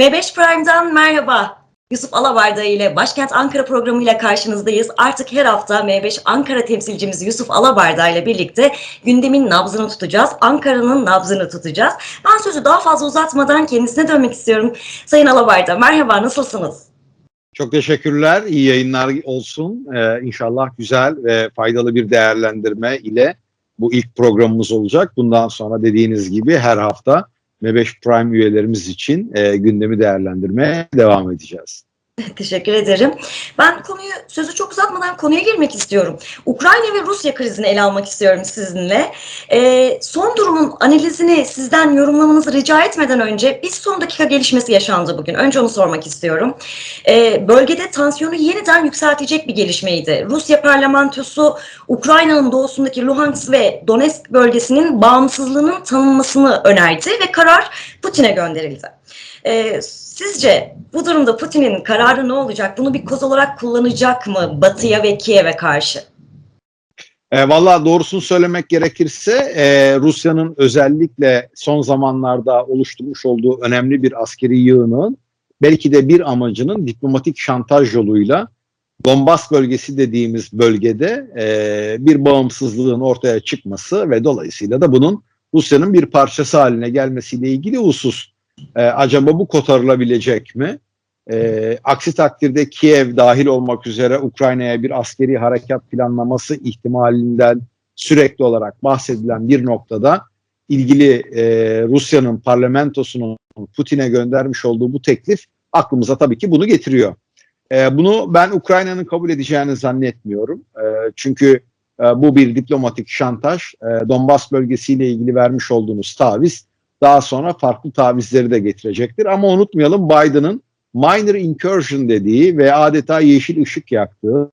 M5 Prime'dan merhaba. Yusuf Alabarda ile Başkent Ankara programıyla karşınızdayız. Artık her hafta M5 Ankara temsilcimiz Yusuf Alabarda ile birlikte gündemin nabzını tutacağız. Ankara'nın nabzını tutacağız. Ben sözü daha fazla uzatmadan kendisine dönmek istiyorum. Sayın Alabarda merhaba nasılsınız? Çok teşekkürler. İyi yayınlar olsun. Ee, inşallah güzel ve faydalı bir değerlendirme ile bu ilk programımız olacak. Bundan sonra dediğiniz gibi her hafta M5 Prime üyelerimiz için e, gündemi değerlendirmeye devam edeceğiz. Teşekkür ederim. Ben konuyu sözü çok uzatmadan konuya girmek istiyorum. Ukrayna ve Rusya krizini ele almak istiyorum sizinle. Ee, son durumun analizini sizden yorumlamanızı rica etmeden önce bir son dakika gelişmesi yaşandı bugün. Önce onu sormak istiyorum. Ee, bölgede tansiyonu yeniden yükseltecek bir gelişmeydi. Rusya parlamentosu Ukrayna'nın doğusundaki Luhansk ve Donetsk bölgesinin bağımsızlığının tanınmasını önerdi ve karar Putin'e gönderildi. Ee, sizce bu durumda Putin'in kararı ne olacak? Bunu bir koz olarak kullanacak mı Batı'ya ve Kiev'e karşı? E, Valla doğrusunu söylemek gerekirse e, Rusya'nın özellikle son zamanlarda oluşturmuş olduğu önemli bir askeri yığının belki de bir amacının diplomatik şantaj yoluyla Donbas bölgesi dediğimiz bölgede e, bir bağımsızlığın ortaya çıkması ve dolayısıyla da bunun Rusya'nın bir parçası haline gelmesiyle ilgili husus. E, acaba bu kotarılabilecek mi? E, aksi takdirde Kiev dahil olmak üzere Ukrayna'ya bir askeri harekat planlaması ihtimalinden sürekli olarak bahsedilen bir noktada ilgili e, Rusya'nın parlamentosunun Putin'e göndermiş olduğu bu teklif aklımıza tabii ki bunu getiriyor. E, bunu ben Ukrayna'nın kabul edeceğini zannetmiyorum. E, çünkü e, bu bir diplomatik şantaj. E, Donbas bölgesiyle ilgili vermiş olduğunuz taviz daha sonra farklı tavizleri de getirecektir. Ama unutmayalım Biden'ın minor incursion dediği ve adeta yeşil ışık yaktığı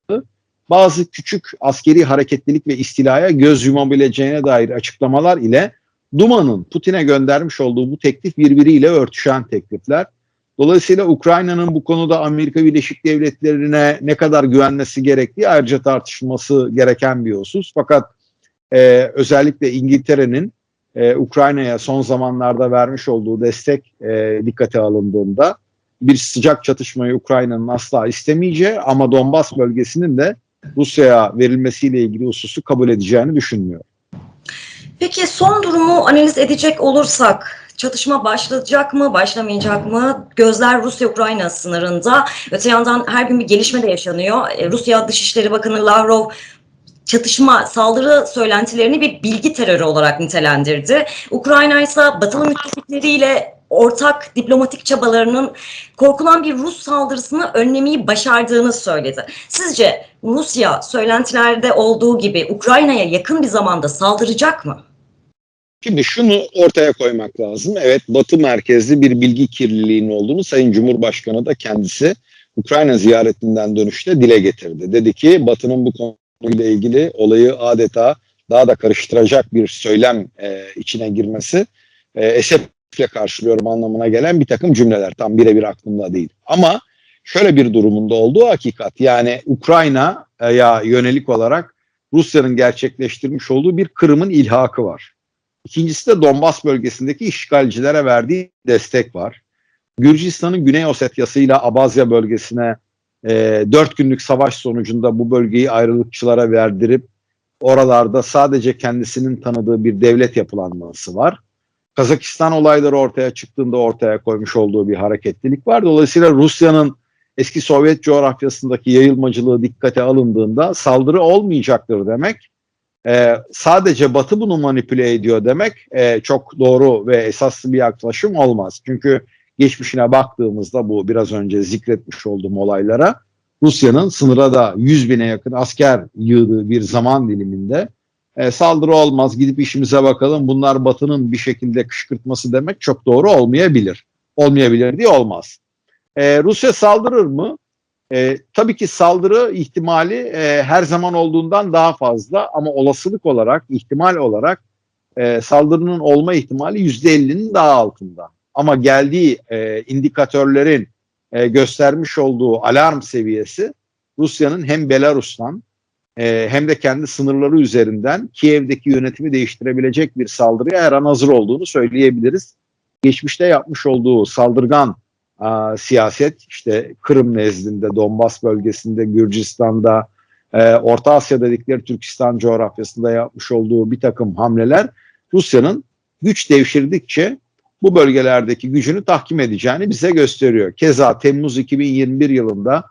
bazı küçük askeri hareketlilik ve istilaya göz yumabileceğine dair açıklamalar ile Duma'nın Putin'e göndermiş olduğu bu teklif birbiriyle örtüşen teklifler. Dolayısıyla Ukrayna'nın bu konuda Amerika Birleşik Devletleri'ne ne kadar güvenmesi gerektiği ayrıca tartışılması gereken bir husus. Fakat e, özellikle İngiltere'nin e, Ukrayna'ya son zamanlarda vermiş olduğu destek e, dikkate alındığında bir sıcak çatışmayı Ukrayna'nın asla istemeyeceği ama Donbas bölgesinin de Rusya'ya verilmesiyle ilgili hususu kabul edeceğini düşünmüyor. Peki son durumu analiz edecek olursak çatışma başlayacak mı, başlamayacak mı? Gözler Rusya-Ukrayna sınırında. Öte yandan her gün bir gelişme de yaşanıyor. E, Rusya Dışişleri Bakanı Lavrov çatışma, saldırı söylentilerini bir bilgi terörü olarak nitelendirdi. Ukrayna ise batılı müttefikleriyle ortak diplomatik çabalarının korkulan bir Rus saldırısını önlemeyi başardığını söyledi. Sizce Rusya söylentilerde olduğu gibi Ukrayna'ya yakın bir zamanda saldıracak mı? Şimdi şunu ortaya koymak lazım. Evet Batı merkezli bir bilgi kirliliğinin olduğunu Sayın Cumhurbaşkanı da kendisi Ukrayna ziyaretinden dönüşte dile getirdi. Dedi ki Batı'nın bu konuyla ilgili olayı adeta daha da karıştıracak bir söylem e, içine girmesi e, esefle karşılıyorum anlamına gelen bir takım cümleler. Tam birebir aklımda değil. Ama şöyle bir durumunda olduğu hakikat. Yani Ukrayna'ya yönelik olarak Rusya'nın gerçekleştirmiş olduğu bir Kırım'ın ilhakı var. İkincisi de Donbas bölgesindeki işgalcilere verdiği destek var. Gürcistan'ın Güney Osetyası ile Abazya bölgesine e, 4 günlük savaş sonucunda bu bölgeyi ayrılıkçılara verdirip oralarda sadece kendisinin tanıdığı bir devlet yapılanması var. Kazakistan olayları ortaya çıktığında ortaya koymuş olduğu bir hareketlilik var. Dolayısıyla Rusya'nın eski Sovyet coğrafyasındaki yayılmacılığı dikkate alındığında saldırı olmayacaktır demek. Ee, sadece Batı bunu manipüle ediyor demek e, çok doğru ve esaslı bir yaklaşım olmaz. Çünkü geçmişine baktığımızda bu biraz önce zikretmiş olduğum olaylara Rusya'nın sınıra da 100 bine yakın asker yığdığı bir zaman diliminde e, saldırı olmaz gidip işimize bakalım bunlar Batı'nın bir şekilde kışkırtması demek çok doğru olmayabilir. Olmayabilir diye olmaz. E, Rusya saldırır mı? E, tabii ki saldırı ihtimali e, her zaman olduğundan daha fazla ama olasılık olarak, ihtimal olarak e, saldırının olma ihtimali %50'nin daha altında. Ama geldiği e, indikatörlerin e, göstermiş olduğu alarm seviyesi Rusya'nın hem Belarus'tan e, hem de kendi sınırları üzerinden Kiev'deki yönetimi değiştirebilecek bir saldırıya her an hazır olduğunu söyleyebiliriz. Geçmişte yapmış olduğu saldırgan a, siyaset işte Kırım nezdinde, Donbas bölgesinde, Gürcistan'da, e, Orta Asya dedikleri Türkistan coğrafyasında yapmış olduğu bir takım hamleler Rusya'nın güç devşirdikçe bu bölgelerdeki gücünü tahkim edeceğini bize gösteriyor. Keza Temmuz 2021 yılında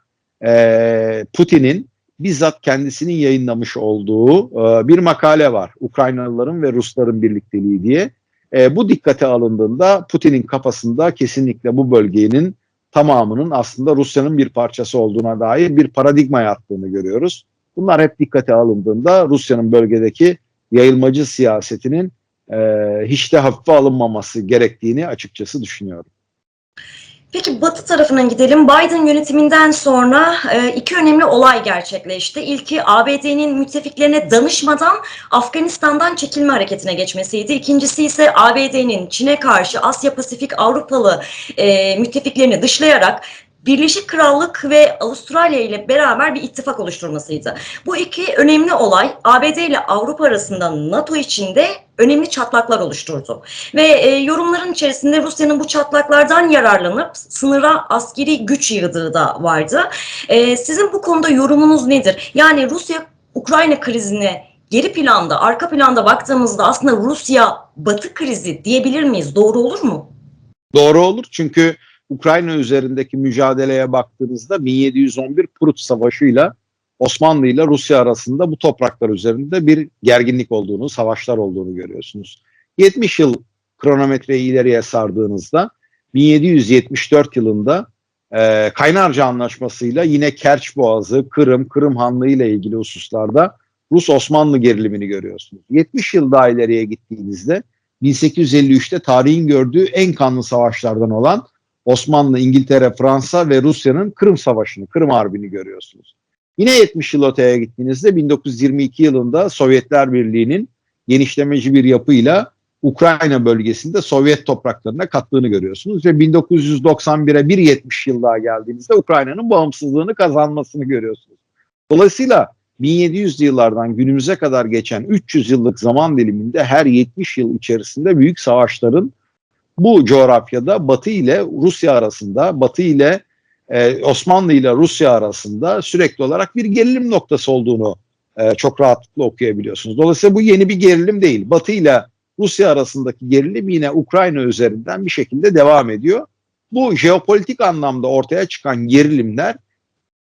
e, Putin'in bizzat kendisinin yayınlamış olduğu e, bir makale var. Ukraynalıların ve Rusların birlikteliği diye. E, bu dikkate alındığında Putin'in kafasında kesinlikle bu bölgenin tamamının aslında Rusya'nın bir parçası olduğuna dair bir paradigma yattığını görüyoruz. Bunlar hep dikkate alındığında Rusya'nın bölgedeki yayılmacı siyasetinin e, hiç de hafife alınmaması gerektiğini açıkçası düşünüyorum. Peki Batı tarafına gidelim. Biden yönetiminden sonra e, iki önemli olay gerçekleşti. İlki ABD'nin müttefiklerine danışmadan Afganistan'dan çekilme hareketine geçmesiydi. İkincisi ise ABD'nin Çin'e karşı Asya Pasifik Avrupalı e, müttefiklerini dışlayarak Birleşik Krallık ve Avustralya ile beraber bir ittifak oluşturmasıydı. Bu iki önemli olay ABD ile Avrupa arasında NATO içinde önemli çatlaklar oluşturdu. Ve e, yorumların içerisinde Rusya'nın bu çatlaklardan yararlanıp sınıra askeri güç yığdığı da vardı. E, sizin bu konuda yorumunuz nedir? Yani Rusya Ukrayna krizine geri planda, arka planda baktığımızda aslında Rusya Batı krizi diyebilir miyiz? Doğru olur mu? Doğru olur çünkü Ukrayna üzerindeki mücadeleye baktığınızda 1711 Prut Savaşı'yla Osmanlı ile Rusya arasında bu topraklar üzerinde bir gerginlik olduğunu, savaşlar olduğunu görüyorsunuz. 70 yıl kronometreyi ileriye sardığınızda 1774 yılında e, Kaynarca Anlaşması'yla yine Kerç Boğazı, Kırım, Kırım Hanlığı ile ilgili hususlarda Rus-Osmanlı gerilimini görüyorsunuz. 70 yıl daha ileriye gittiğinizde 1853'te tarihin gördüğü en kanlı savaşlardan olan Osmanlı, İngiltere, Fransa ve Rusya'nın Kırım Savaşı'nı, Kırım Harbi'ni görüyorsunuz. Yine 70 yıl öteye gittiğinizde 1922 yılında Sovyetler Birliği'nin genişlemeci bir yapıyla Ukrayna bölgesinde Sovyet topraklarına kattığını görüyorsunuz ve 1991'e bir 70 yıl daha geldiğinizde Ukrayna'nın bağımsızlığını kazanmasını görüyorsunuz. Dolayısıyla 1700'lü yıllardan günümüze kadar geçen 300 yıllık zaman diliminde her 70 yıl içerisinde büyük savaşların bu coğrafyada Batı ile Rusya arasında, Batı ile e, Osmanlı ile Rusya arasında sürekli olarak bir gerilim noktası olduğunu e, çok rahatlıkla okuyabiliyorsunuz. Dolayısıyla bu yeni bir gerilim değil. Batı ile Rusya arasındaki gerilim yine Ukrayna üzerinden bir şekilde devam ediyor. Bu jeopolitik anlamda ortaya çıkan gerilimler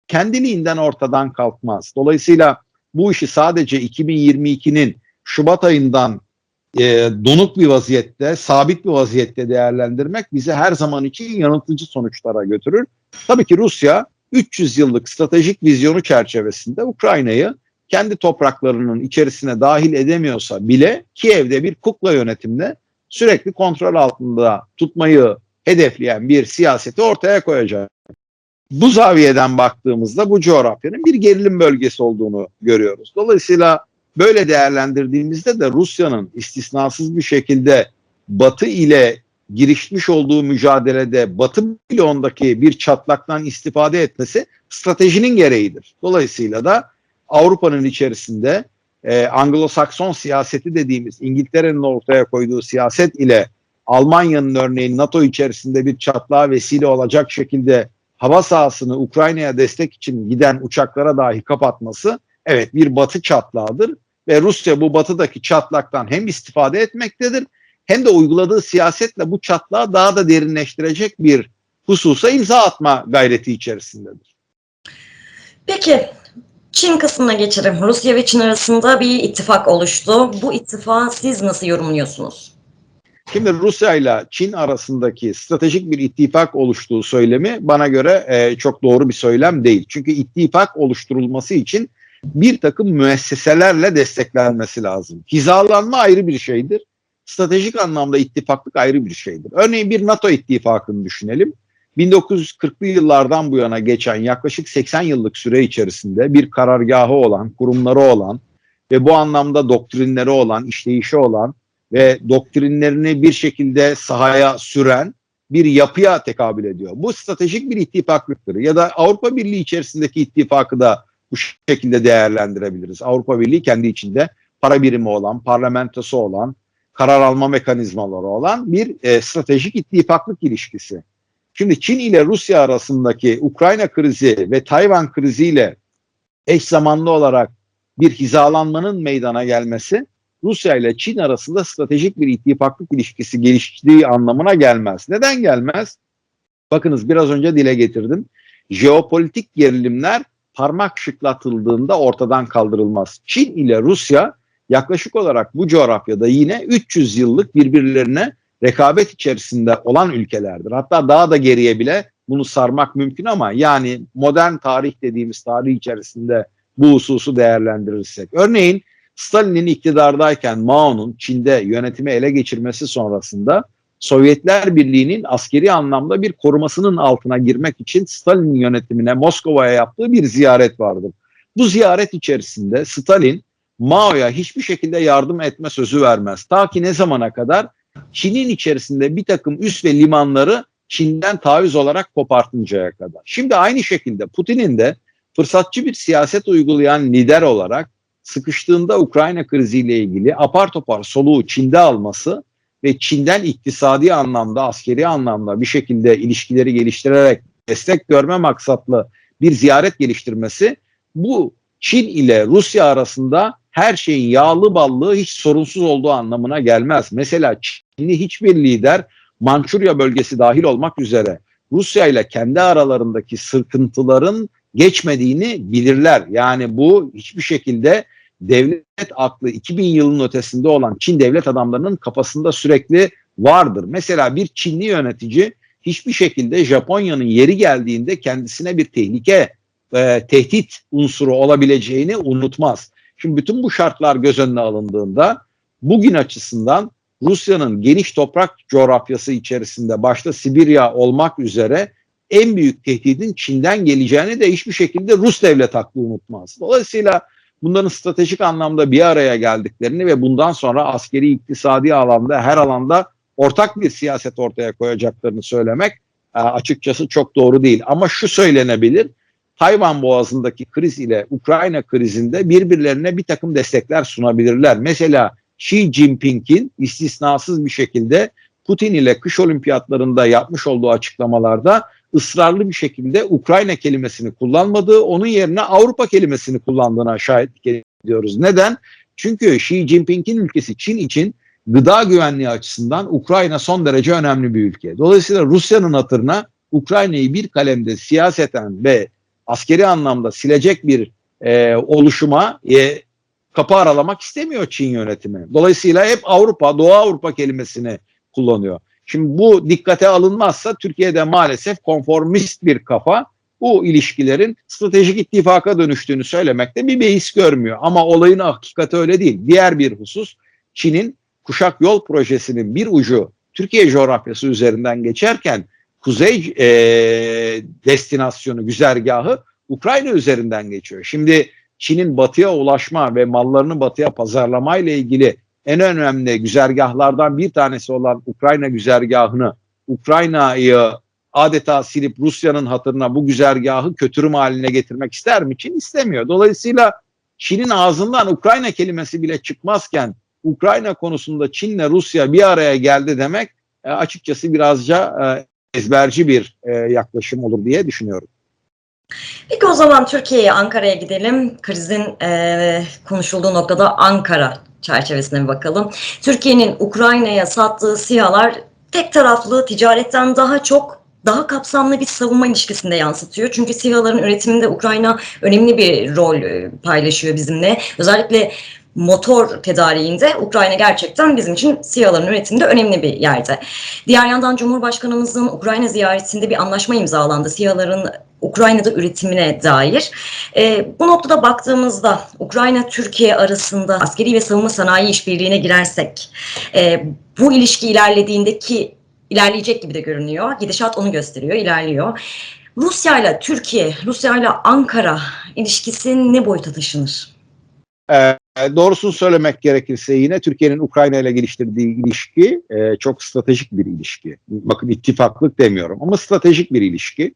kendiliğinden ortadan kalkmaz. Dolayısıyla bu işi sadece 2022'nin Şubat ayından e, donuk bir vaziyette, sabit bir vaziyette değerlendirmek bizi her zaman için yanıltıcı sonuçlara götürür. Tabii ki Rusya 300 yıllık stratejik vizyonu çerçevesinde Ukrayna'yı kendi topraklarının içerisine dahil edemiyorsa bile Kiev'de bir kukla yönetimle sürekli kontrol altında tutmayı hedefleyen bir siyaseti ortaya koyacak. Bu zaviyeden baktığımızda bu coğrafyanın bir gerilim bölgesi olduğunu görüyoruz. Dolayısıyla böyle değerlendirdiğimizde de Rusya'nın istisnasız bir şekilde Batı ile girişmiş olduğu mücadelede Batı bloğundaki bir çatlaktan istifade etmesi stratejinin gereğidir. Dolayısıyla da Avrupa'nın içerisinde e, Anglo-Sakson siyaseti dediğimiz İngiltere'nin ortaya koyduğu siyaset ile Almanya'nın örneğin NATO içerisinde bir çatlağa vesile olacak şekilde hava sahasını Ukrayna'ya destek için giden uçaklara dahi kapatması evet bir batı çatlağıdır ve Rusya bu batıdaki çatlaktan hem istifade etmektedir hem de uyguladığı siyasetle bu çatlağı daha da derinleştirecek bir hususa imza atma gayreti içerisindedir. Peki Çin kısmına geçelim. Rusya ve Çin arasında bir ittifak oluştu. Bu ittifağı siz nasıl yorumluyorsunuz? Şimdi Rusya ile Çin arasındaki stratejik bir ittifak oluştuğu söylemi bana göre e, çok doğru bir söylem değil. Çünkü ittifak oluşturulması için bir takım müesseselerle desteklenmesi lazım. Hizalanma ayrı bir şeydir. Stratejik anlamda ittifaklık ayrı bir şeydir. Örneğin bir NATO ittifakını düşünelim. 1940'lı yıllardan bu yana geçen yaklaşık 80 yıllık süre içerisinde bir karargahı olan, kurumları olan ve bu anlamda doktrinleri olan, işleyişi olan ve doktrinlerini bir şekilde sahaya süren bir yapıya tekabül ediyor. Bu stratejik bir ittifaklıktır. Ya da Avrupa Birliği içerisindeki ittifakı da bu şekilde değerlendirebiliriz. Avrupa Birliği kendi içinde para birimi olan, parlamentosu olan, karar alma mekanizmaları olan bir e, stratejik ittifaklık ilişkisi. Şimdi Çin ile Rusya arasındaki Ukrayna krizi ve Tayvan kriziyle eş zamanlı olarak bir hizalanmanın meydana gelmesi Rusya ile Çin arasında stratejik bir ittifaklık ilişkisi geliştiği anlamına gelmez. Neden gelmez? Bakınız biraz önce dile getirdim. Jeopolitik gerilimler parmak şıklatıldığında ortadan kaldırılmaz. Çin ile Rusya yaklaşık olarak bu coğrafyada yine 300 yıllık birbirlerine rekabet içerisinde olan ülkelerdir. Hatta daha da geriye bile bunu sarmak mümkün ama yani modern tarih dediğimiz tarih içerisinde bu hususu değerlendirirsek. Örneğin Stalin'in iktidardayken Mao'nun Çin'de yönetimi ele geçirmesi sonrasında Sovyetler Birliği'nin askeri anlamda bir korumasının altına girmek için Stalin yönetimine Moskova'ya yaptığı bir ziyaret vardır. Bu ziyaret içerisinde Stalin Mao'ya hiçbir şekilde yardım etme sözü vermez. Ta ki ne zamana kadar Çin'in içerisinde bir takım üs ve limanları Çin'den taviz olarak kopartıncaya kadar. Şimdi aynı şekilde Putin'in de fırsatçı bir siyaset uygulayan lider olarak sıkıştığında Ukrayna kriziyle ilgili apar topar soluğu Çin'de alması ve Çin'den iktisadi anlamda, askeri anlamda bir şekilde ilişkileri geliştirerek destek görme maksatlı bir ziyaret geliştirmesi bu Çin ile Rusya arasında her şeyin yağlı ballığı hiç sorunsuz olduğu anlamına gelmez. Mesela Çinli hiçbir lider Mançurya bölgesi dahil olmak üzere Rusya ile kendi aralarındaki sıkıntıların geçmediğini bilirler. Yani bu hiçbir şekilde devlet aklı 2000 yılın ötesinde olan Çin devlet adamlarının kafasında sürekli vardır. Mesela bir Çinli yönetici hiçbir şekilde Japonya'nın yeri geldiğinde kendisine bir tehlike, e, tehdit unsuru olabileceğini unutmaz. Şimdi bütün bu şartlar göz önüne alındığında bugün açısından Rusya'nın geniş toprak coğrafyası içerisinde başta Sibirya olmak üzere en büyük tehdidin Çin'den geleceğini de hiçbir şekilde Rus devlet aklı unutmaz. Dolayısıyla bunların stratejik anlamda bir araya geldiklerini ve bundan sonra askeri iktisadi alanda her alanda ortak bir siyaset ortaya koyacaklarını söylemek e, açıkçası çok doğru değil. Ama şu söylenebilir. Tayvan Boğazı'ndaki kriz ile Ukrayna krizinde birbirlerine bir takım destekler sunabilirler. Mesela Xi Jinping'in istisnasız bir şekilde Putin ile kış olimpiyatlarında yapmış olduğu açıklamalarda ısrarlı bir şekilde Ukrayna kelimesini kullanmadığı, onun yerine Avrupa kelimesini kullandığına şahitlik ediyoruz. Neden? Çünkü Xi Jinping'in ülkesi Çin için gıda güvenliği açısından Ukrayna son derece önemli bir ülke. Dolayısıyla Rusya'nın hatırına Ukrayna'yı bir kalemde siyaseten ve askeri anlamda silecek bir e, oluşuma e, kapı aralamak istemiyor Çin yönetimi. Dolayısıyla hep Avrupa, Doğu Avrupa kelimesini kullanıyor. Şimdi bu dikkate alınmazsa Türkiye'de maalesef konformist bir kafa bu ilişkilerin stratejik ittifaka dönüştüğünü söylemekte bir beis görmüyor. Ama olayın hakikati öyle değil. Diğer bir husus Çin'in kuşak yol projesinin bir ucu Türkiye coğrafyası üzerinden geçerken kuzey e, destinasyonu, güzergahı Ukrayna üzerinden geçiyor. Şimdi Çin'in batıya ulaşma ve mallarını batıya pazarlama ile ilgili en önemli güzergahlardan bir tanesi olan Ukrayna güzergahını Ukrayna'yı adeta silip Rusya'nın hatırına bu güzergahı kötürüm haline getirmek ister mi? Çin istemiyor. Dolayısıyla Çin'in ağzından Ukrayna kelimesi bile çıkmazken Ukrayna konusunda Çin'le Rusya bir araya geldi demek e, açıkçası birazca e, ezberci bir e, yaklaşım olur diye düşünüyorum. Peki o zaman Türkiye'ye, Ankara'ya gidelim. Krizin e, konuşulduğu noktada Ankara çerçevesine bir bakalım. Türkiye'nin Ukrayna'ya sattığı sihalar tek taraflı ticaretten daha çok daha kapsamlı bir savunma ilişkisinde yansıtıyor. Çünkü SİHA'ların üretiminde Ukrayna önemli bir rol paylaşıyor bizimle. Özellikle motor tedariğinde Ukrayna gerçekten bizim için SİHA'ların üretiminde önemli bir yerde. Diğer yandan Cumhurbaşkanımızın Ukrayna ziyaretinde bir anlaşma imzalandı. SİHA'ların Ukrayna'da üretimine dair. E, bu noktada baktığımızda Ukrayna-Türkiye arasında askeri ve savunma sanayi işbirliğine girersek e, bu ilişki ilerlediğindeki ilerleyecek gibi de görünüyor. Gidişat onu gösteriyor, ilerliyor. Rusya ile Türkiye, Rusya ile Ankara ilişkisi ne boyuta taşınır? Ee, doğrusunu söylemek gerekirse yine Türkiye'nin Ukrayna ile geliştirdiği ilişki e, çok stratejik bir ilişki. Bakın ittifaklık demiyorum ama stratejik bir ilişki.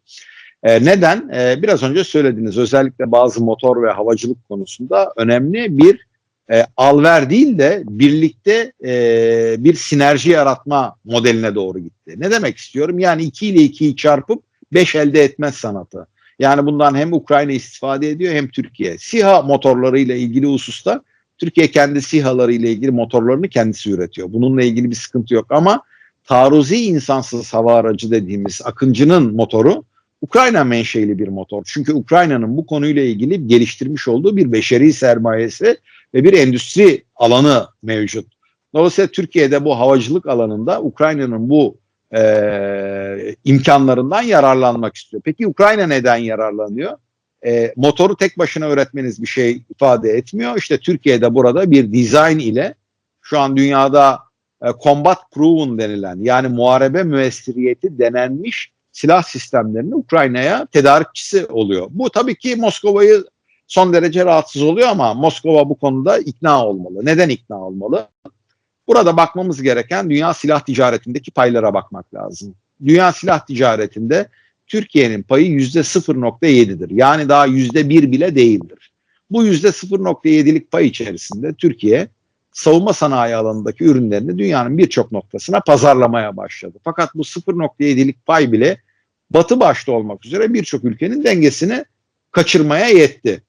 E, neden? E, biraz önce söylediniz özellikle bazı motor ve havacılık konusunda önemli bir e, alver değil de birlikte e, bir sinerji yaratma modeline doğru gitti. Ne demek istiyorum? Yani 2 ile 2'yi çarpıp 5 elde etmez sanatı. Yani bundan hem Ukrayna istifade ediyor hem Türkiye. SİHA motorlarıyla ilgili hususta Türkiye kendi SİHA'ları ile ilgili motorlarını kendisi üretiyor. Bununla ilgili bir sıkıntı yok ama taarruzi insansız hava aracı dediğimiz Akıncı'nın motoru Ukrayna menşeli bir motor. Çünkü Ukrayna'nın bu konuyla ilgili geliştirmiş olduğu bir beşeri sermayesi ve bir endüstri alanı mevcut. Dolayısıyla Türkiye'de bu havacılık alanında Ukrayna'nın bu e, imkanlarından yararlanmak istiyor. Peki Ukrayna neden yararlanıyor? E, motoru tek başına öğretmeniz bir şey ifade etmiyor. İşte Türkiye'de burada bir dizayn ile şu an dünyada e, combat proven denilen yani muharebe müessiriyeti denenmiş silah sistemlerini Ukrayna'ya tedarikçisi oluyor. Bu tabii ki Moskova'yı son derece rahatsız oluyor ama Moskova bu konuda ikna olmalı. Neden ikna olmalı? Burada bakmamız gereken dünya silah ticaretindeki paylara bakmak lazım. Dünya silah ticaretinde Türkiye'nin payı yüzde 0.7'dir. Yani daha yüzde bir bile değildir. Bu yüzde 0.7'lik pay içerisinde Türkiye savunma sanayi alanındaki ürünlerini dünyanın birçok noktasına pazarlamaya başladı. Fakat bu 0.7'lik pay bile batı başta olmak üzere birçok ülkenin dengesini kaçırmaya yetti.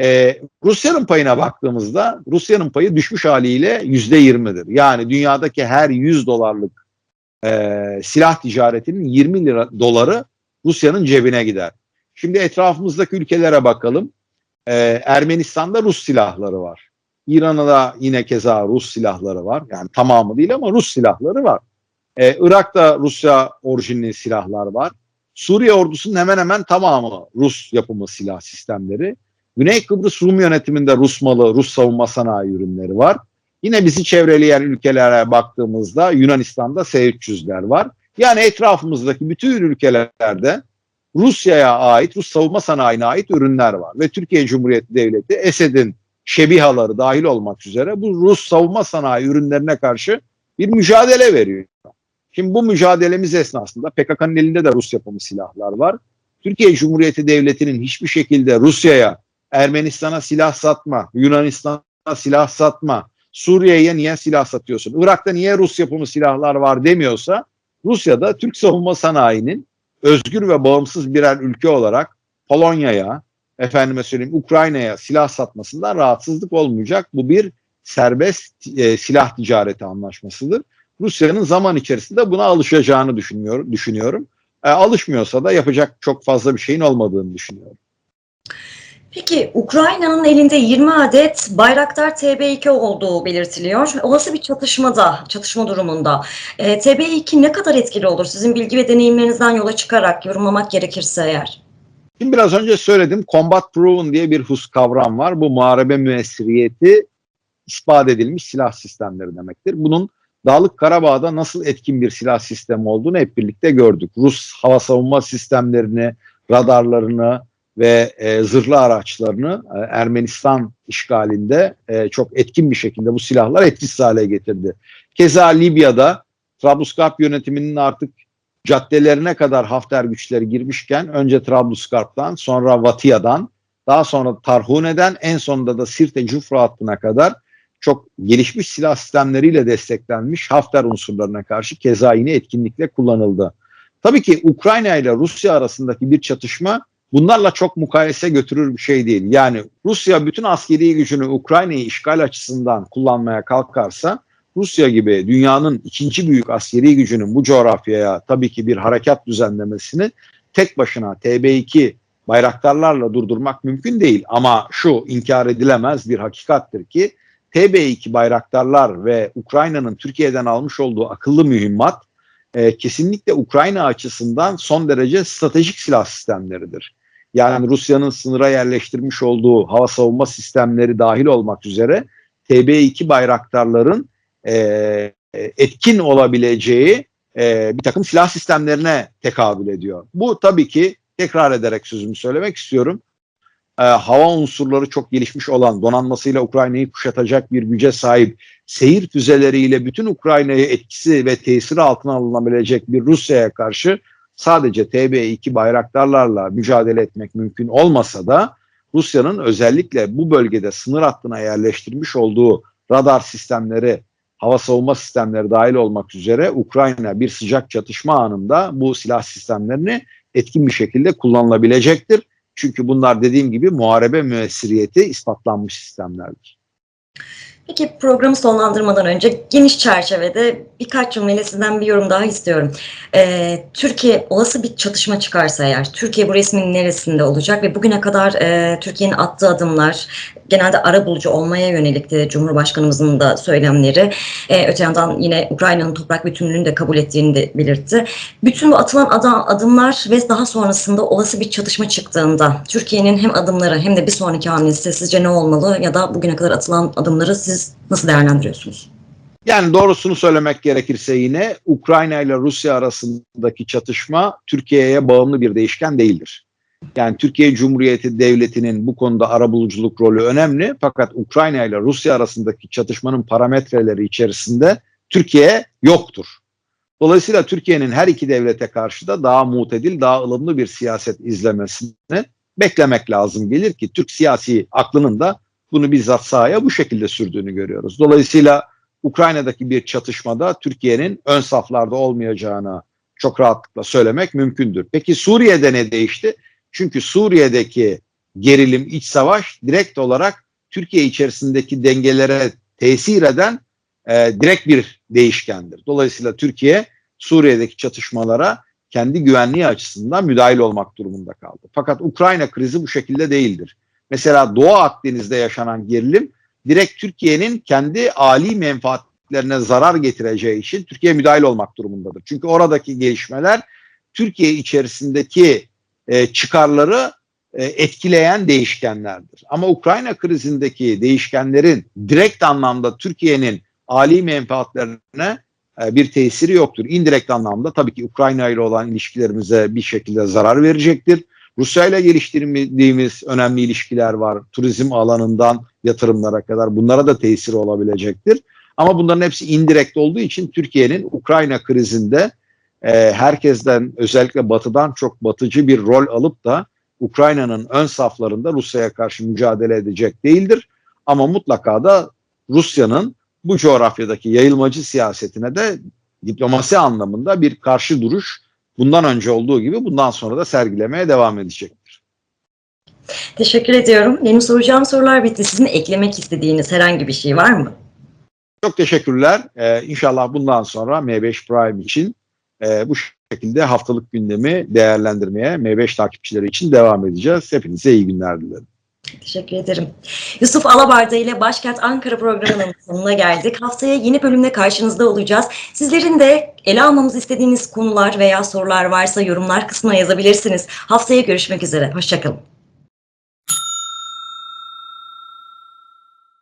Ee, Rusya'nın payına baktığımızda Rusya'nın payı düşmüş haliyle yüzde yirmidir. Yani dünyadaki her 100 dolarlık e, silah ticaretinin 20 lira doları Rusya'nın cebine gider. Şimdi etrafımızdaki ülkelere bakalım. Ee, Ermenistan'da Rus silahları var. İran'da da yine keza Rus silahları var. Yani tamamı değil ama Rus silahları var. Ee, Irak'ta Rusya orijinli silahlar var. Suriye ordusunun hemen hemen tamamı Rus yapımı silah sistemleri. Güney Kıbrıs Rum yönetiminde Rus malı, Rus savunma sanayi ürünleri var. Yine bizi çevreleyen ülkelere baktığımızda Yunanistan'da S-300'ler var. Yani etrafımızdaki bütün ülkelerde Rusya'ya ait, Rus savunma sanayine ait ürünler var. Ve Türkiye Cumhuriyeti Devleti Esed'in şebihaları dahil olmak üzere bu Rus savunma sanayi ürünlerine karşı bir mücadele veriyor. Şimdi bu mücadelemiz esnasında PKK'nın elinde de Rus yapımı silahlar var. Türkiye Cumhuriyeti Devleti'nin hiçbir şekilde Rusya'ya, Ermenistan'a silah satma, Yunanistan'a silah satma, Suriye'ye niye silah satıyorsun, Irak'ta niye Rus yapımı silahlar var demiyorsa Rusya'da Türk savunma sanayinin özgür ve bağımsız birer ülke olarak Polonya'ya, efendime söyleyeyim Ukrayna'ya silah satmasından rahatsızlık olmayacak. Bu bir serbest e, silah ticareti anlaşmasıdır. Rusya'nın zaman içerisinde buna alışacağını düşünüyorum. düşünüyorum. E, alışmıyorsa da yapacak çok fazla bir şeyin olmadığını düşünüyorum. Peki Ukrayna'nın elinde 20 adet Bayraktar TB2 olduğu belirtiliyor. Olası bir çatışmada, çatışma durumunda e, TB2 ne kadar etkili olur? Sizin bilgi ve deneyimlerinizden yola çıkarak yorumlamak gerekirse eğer. Şimdi biraz önce söyledim. Combat proven diye bir hus kavram var. Bu muharebe müessiriyeti ispat edilmiş silah sistemleri demektir. Bunun Dağlık Karabağ'da nasıl etkin bir silah sistemi olduğunu hep birlikte gördük. Rus hava savunma sistemlerini, radarlarını ve e, zırhlı araçlarını e, Ermenistan işgalinde e, çok etkin bir şekilde bu silahlar etkisiz hale getirdi. Keza Libya'da Trablusgarp yönetiminin artık caddelerine kadar Hafter güçleri girmişken önce Trablusgarp'tan sonra Vatiya'dan daha sonra Tarhune'den en sonunda da Sirte Cufra hattına kadar çok gelişmiş silah sistemleriyle desteklenmiş Hafter unsurlarına karşı keza yine etkinlikle kullanıldı. Tabii ki Ukrayna ile Rusya arasındaki bir çatışma bunlarla çok mukayese götürür bir şey değil. Yani Rusya bütün askeri gücünü Ukrayna'yı işgal açısından kullanmaya kalkarsa Rusya gibi dünyanın ikinci büyük askeri gücünün bu coğrafyaya tabii ki bir harekat düzenlemesini tek başına TB2 bayraktarlarla durdurmak mümkün değil. Ama şu inkar edilemez bir hakikattir ki TB2 bayraktarlar ve Ukrayna'nın Türkiye'den almış olduğu akıllı mühimmat e, kesinlikle Ukrayna açısından son derece stratejik silah sistemleridir. Yani Rusya'nın sınıra yerleştirmiş olduğu hava savunma sistemleri dahil olmak üzere TB2 bayraktarların e, etkin olabileceği e, bir takım silah sistemlerine tekabül ediyor. Bu tabii ki tekrar ederek sözümü söylemek istiyorum. E, hava unsurları çok gelişmiş olan donanmasıyla Ukrayna'yı kuşatacak bir güce sahip seyir füzeleriyle bütün Ukrayna'yı etkisi ve tesiri altına alınabilecek bir Rusya'ya karşı sadece TB2 bayraktarlarla mücadele etmek mümkün olmasa da Rusya'nın özellikle bu bölgede sınır hattına yerleştirmiş olduğu radar sistemleri, hava savunma sistemleri dahil olmak üzere Ukrayna bir sıcak çatışma anında bu silah sistemlerini etkin bir şekilde kullanılabilecektir. Çünkü bunlar dediğim gibi muharebe müessiriyeti ispatlanmış sistemlerdir. Peki programı sonlandırmadan önce geniş çerçevede birkaç cümleyle sizden bir yorum daha istiyorum. Ee, Türkiye olası bir çatışma çıkarsa eğer, Türkiye bu resmin neresinde olacak ve bugüne kadar e, Türkiye'nin attığı adımlar genelde ara bulucu olmaya yönelikti Cumhurbaşkanımızın da söylemleri. Ee, öte yandan yine Ukrayna'nın toprak bütünlüğünü de kabul ettiğini de belirtti. Bütün bu atılan adam, adımlar ve daha sonrasında olası bir çatışma çıktığında Türkiye'nin hem adımları hem de bir sonraki hamlesi sizce ne olmalı ya da bugüne kadar atılan adımları siz nasıl değerlendiriyorsunuz? Yani doğrusunu söylemek gerekirse yine Ukrayna ile Rusya arasındaki çatışma Türkiye'ye bağımlı bir değişken değildir. Yani Türkiye Cumhuriyeti Devleti'nin bu konuda arabuluculuk rolü önemli fakat Ukrayna ile Rusya arasındaki çatışmanın parametreleri içerisinde Türkiye yoktur. Dolayısıyla Türkiye'nin her iki devlete karşı da daha mutedil, daha ılımlı bir siyaset izlemesini beklemek lazım gelir ki Türk siyasi aklının da bunu bizzat sahaya bu şekilde sürdüğünü görüyoruz. Dolayısıyla Ukrayna'daki bir çatışmada Türkiye'nin ön saflarda olmayacağını çok rahatlıkla söylemek mümkündür. Peki Suriye'de ne değişti? Çünkü Suriye'deki gerilim, iç savaş direkt olarak Türkiye içerisindeki dengelere tesir eden e, direkt bir değişkendir. Dolayısıyla Türkiye Suriye'deki çatışmalara kendi güvenliği açısından müdahil olmak durumunda kaldı. Fakat Ukrayna krizi bu şekilde değildir. Mesela Doğu Akdeniz'de yaşanan gerilim direkt Türkiye'nin kendi ali menfaatlerine zarar getireceği için Türkiye müdahil olmak durumundadır. Çünkü oradaki gelişmeler Türkiye içerisindeki e, çıkarları e, etkileyen değişkenlerdir. Ama Ukrayna krizindeki değişkenlerin direkt anlamda Türkiye'nin ali menfaatlerine e, bir tesiri yoktur. İndirekt anlamda tabii ki Ukrayna ile olan ilişkilerimize bir şekilde zarar verecektir. Rusya ile geliştirdiğimiz önemli ilişkiler var. Turizm alanından yatırımlara kadar bunlara da tesiri olabilecektir. Ama bunların hepsi indirekt olduğu için Türkiye'nin Ukrayna krizinde e, herkesten özellikle batıdan çok batıcı bir rol alıp da Ukrayna'nın ön saflarında Rusya'ya karşı mücadele edecek değildir. Ama mutlaka da Rusya'nın bu coğrafyadaki yayılmacı siyasetine de diplomasi anlamında bir karşı duruş bundan önce olduğu gibi bundan sonra da sergilemeye devam edecektir. Teşekkür ediyorum. Benim soracağım sorular bitti. Sizin eklemek istediğiniz herhangi bir şey var mı? Çok teşekkürler. Ee, inşallah bundan sonra M5 Prime için e, bu şekilde haftalık gündemi değerlendirmeye M5 takipçileri için devam edeceğiz. Hepinize iyi günler dilerim. Teşekkür ederim. Yusuf Alabarda ile Başkent Ankara programının sonuna geldik. Haftaya yeni bölümde karşınızda olacağız. Sizlerin de ele almamızı istediğiniz konular veya sorular varsa yorumlar kısmına yazabilirsiniz. Haftaya görüşmek üzere. Hoşçakalın.